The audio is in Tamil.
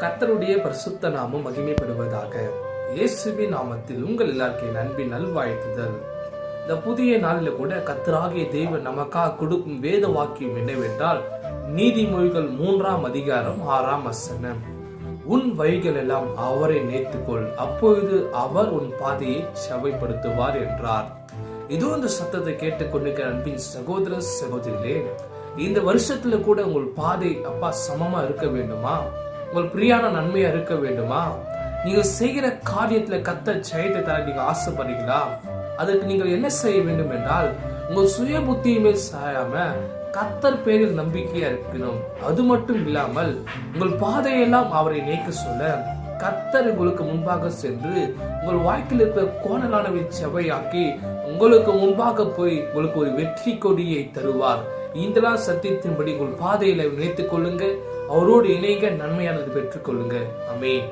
கர்த்தருடைய பரிசுத்த நாமம் மகிமைப்படுவதாக இயேசுவின் நாமத்தில் உங்கள் எல்லாருக்கும் என் அன்பின் நல்வாழ்த்துதல். இந்த புதிய நாளில் கூட கத்தராகிய தெய்வம் நமக்காக கொடுக்கும் வேத வாக்கியம் என்னவென்றால் நீதிமொழிகள் மூன்றாம் அதிகாரம் ஆறாம் வசனம். உன் வழிகள் எல்லாம் அவரை நேர்த்துக்கொள் அப்பொழுது அவர் உன் பாதையை செவைப்படுத்துவார் என்றார். இதோ இந்த சத்தத்தை கேட்டுக்கொண்டிருக்கிற அன்பின் சகோதர சகோதரிகளே இந்த வருஷத்துல கூட உங்கள் பாதை அப்பா சமமா இருக்க வேண்டுமா? உங்களுக்கு பிரியான நன்மையா இருக்க வேண்டுமா? நீங்க செய்கிற காரியத்துல கத்த ஜெயத்தை தர நீங்க ஆசைப்படுறீங்களா அதுக்கு நீங்கள் என்ன செய்ய வேண்டும் என்றால் உங்கள் சுய புத்தியுமே சாயாம கத்தர் பேரில் நம்பிக்கையா இருக்கணும் அது மட்டும் இல்லாமல் உங்கள் பாதையெல்லாம் அவரை நேக்க சொல்ல கத்தர் உங்களுக்கு முன்பாக சென்று உங்கள் வாழ்க்கையில் இருக்கிற கோணலானவை செவையாக்கி உங்களுக்கு முன்பாக போய் உங்களுக்கு ஒரு வெற்றி கொடியை தருவார். இந்த சத்தியத்தின்படி உங்கள் பாதையில நினைத்துக் கொள்ளுங்க அவரோடு இணைங்க நன்மையானது பெற்றுக்கொள்ளுங்க. அமேன்